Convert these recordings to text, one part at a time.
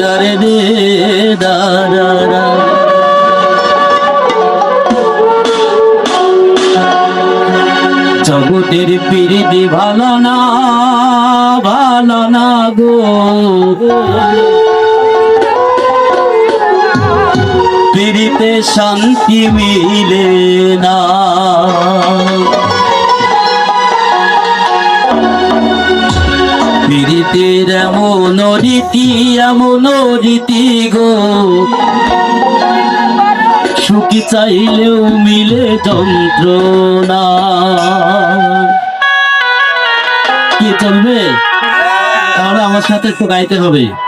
দারে দে দারারা জগতের পিরিতি ভালো না ভালো না গো। পিরিতে শান্তি মিলে না। পিরিতের এমন রীতি এমন রীতি গো। সুখী চাইলেও মিলে যন্ত্রণা। কি চলবে? তাহলে আমার সাথে একটু গাইতে হবে।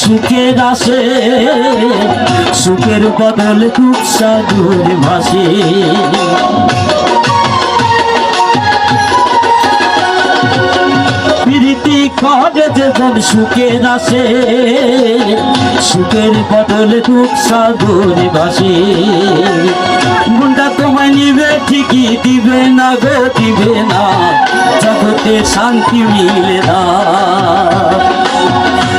সুখের আসে, সুখের বদলে খুব সাধুর ভাসে। প্রীতি কবে যেজন সুখের আসে, সুখের বদলে দুঃখ সাগর ভাসে। গুন্ডা তোমায় নিবে, ঠিকই দিবে না গো, দিবে না। জগতে শান্তি মিলে না।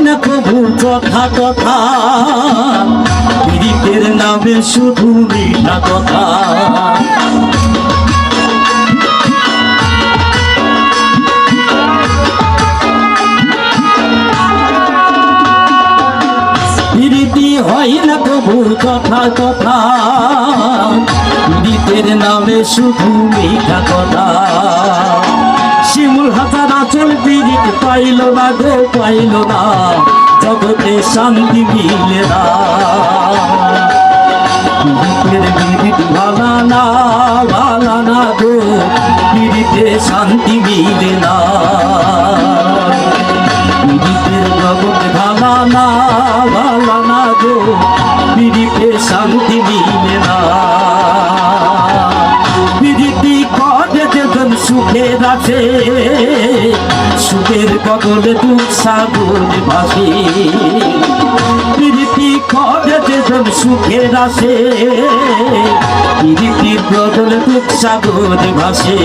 না প্রভু কথা কথা। পীড়িতের নামে শুধু মিঠা কথা। প্রীতি হয় না প্রভু কথা কথা। পীড়িতের নামে শুধু মিঠা কথা। শিমুল হাতার আচল পীড়িত পাইল না গো, পাইল না। জগতে শান্তি মিলে না। পীড়িত ভালা না ভালা না গো শান্তি মিলে না। জগৎ ভালা না ভালা না গো, পীড়িতে শান্তি আছে সুখের বদলে দুঃখ সাগর ভাসে পীড়িতি কবে যেজন সুখের আছে পীড়িতির বদলে দুঃখ সাগর ভাসে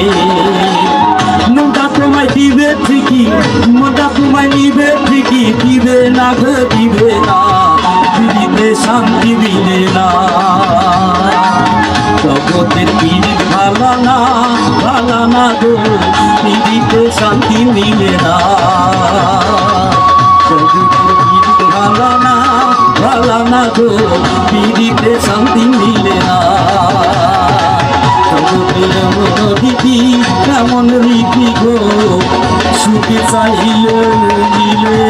মোটা তোমায় দিবে ঠিকই মোটা তোমায় নিবে ঠিকই, দিবে না গো, দিবে না। দিবে শান্তি দিবে না। জগতের পীড়িত ভালো না। মিলে না। যদি ভালো না ভালো না গো, পিড়িতে শান্তি মিলে না। দিদি কেমন রীতি গো, সুখে চাইলে মিলে